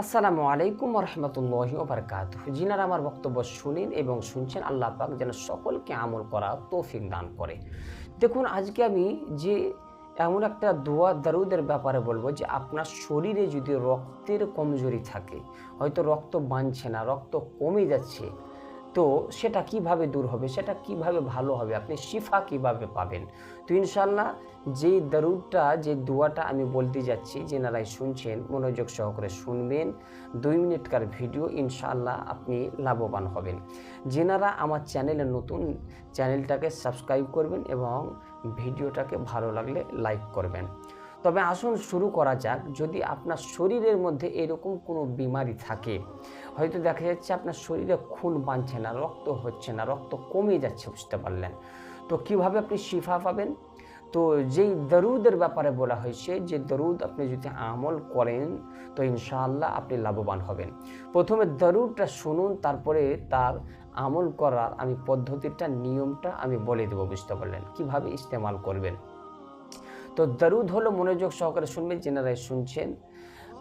আসসালামু আলাইকুম রহমতুল্লাহ ওবরকাত জিনারা আমার বক্তব্য শুনেন এবং শুনছেন আল্লাহ পাক যেন সকলকে আমল করা তৌফিক দান করে। দেখুন, আজকে আমি যে এমন একটা দোয়া দারুদের ব্যাপারে বলব যে আপনার শরীরে যদি রক্তের কমজোরি থাকে, হয়তো রক্ত বাঁধছে না, রক্ত কমে যাচ্ছে তো সেটা কীভাবে দূর হবে? সেটা কীভাবে ভালো হবে? আপনি শিফা কীভাবে পাবেন? তো ইনশাল্লাহ যে দারুদটা, যে দোয়াটা আমি বলতে যাচ্ছি, যেনারাই শুনছেন, মনোযোগ সহকারে শুনবেন, দুই মিনিটকার ভিডিও ইনশাল্লাহ আপনি লাভবান হবেন। যেনারা আমার চ্যানেলে নতুন, চ্যানেলটাকে সাবস্ক্রাইব করবেন এবং ভিডিওটাকে ভালো লাগলে লাইক করবেন। তবে আসুন শুরু করা যাক, যদি আপনার শরীরের মধ্যে এরকম কোনো বিমারি থাকে, হয়তো দেখা যাচ্ছে আপনার শরীরে খুন বাঁধছে না, রক্ত হচ্ছে না, রক্ত কমে যাচ্ছে, বুঝতে পারলেন। তো কীভাবে আপনি শিফা পাবেন? তো যেই দরুদের ব্যাপারে বলা হয়েছে, যে দরুদ আপনি যদি আমল করেন, তো ইনশাআল্লাহ আপনি লাভবান হবেন। প্রথমে দরুদটা শুনুন, তারপরে তার আমল করার আমি পদ্ধতিটা, নিয়মটা আমি বলে দেবো, বুঝতে পারলেন? কীভাবে ইস্তেমাল করবেন? তো দরুদ হলো মনোযোগ সহকারে শুনবেন, যেনারাই শুনছেন।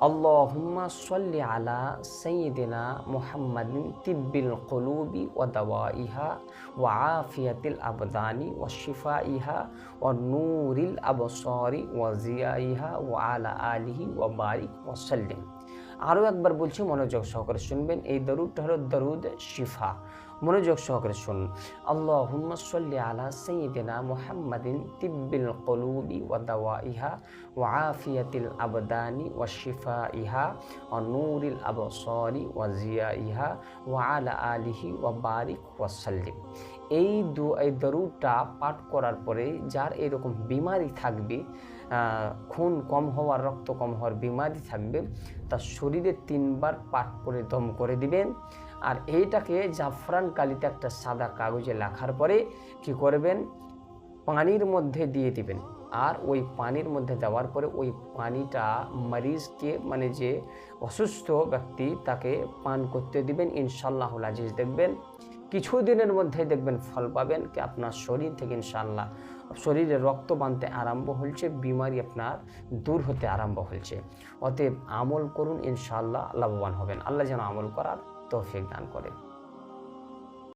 আল্লাহুম্মা সাল্লি আলা সাইয়্যিদিনা মুহাম্মাদিন তিব্বিল কুলুবি ওয়া দাওয়াইহা ওয়া আফিয়াতিল আবদানি ওয়া শিফাইহা ওয়া নূরিল আবসারি ওয়া জিয়াইহা ওয়া আলা আলিহি ওয়া বারিক ওয়া সাল্লিম। আরও একবার বলছি, মনোযোগ সহকারে শুনবেন। এই দরুদটা হলো দরুদ শিফা। মনোযোগ সহকারে শুনুন। আল্লাহ সাল্লি আলা সঈদিনা মুহাম্মাদিন তিব্বিল কলুবি ওয়া দাওয়াইহা ওয়া আফিয়াতিল আবদানি ওয়া শিফা ইহা ওয়া নূরিল আবসারি ওয়া জিয়া ইহা ওয়া আলা আলিহি ওয়া বারিক ওয়া সাল্লিম। এই দু, এই দরুদটা পাঠ করার পরে যার এরকম বিমারি থাকবে খুন কম হওয়ার, রক্ত কম হওয়ার বিমারি থাকবে, তার শরীরে তিনবার পাট করে দম করে দিবেন। আর এইটাকে জাফরান কালিতে একটা সাদা কাগজে লেখার পরে কি করবেন? পানির মধ্যে দিয়ে দিবেন। আর ওই পানির মধ্যে দেওয়ার পরে ওই পানিটা মারিজকে মানে যে অসুস্থ ব্যক্তি, তাকে পান করতে দিবেন। ইনশাল্লাহ আজিজ দেখবেন। কিছু দিনের মধ্যে দেখবেন ফল পাবেন, কি আপনার শরীর থেকে ইনশাল্লাহ শরীরে রক্ত বানতে আরম্ভ হচ্ছে বিমারি আপনার দূর হতে আরম্ভ হলছে। অতএব আমল করুন ইনশাল্লাহ লাভবান হবেন। আল্লাহ যেন আমল করার তৌফিক দান করে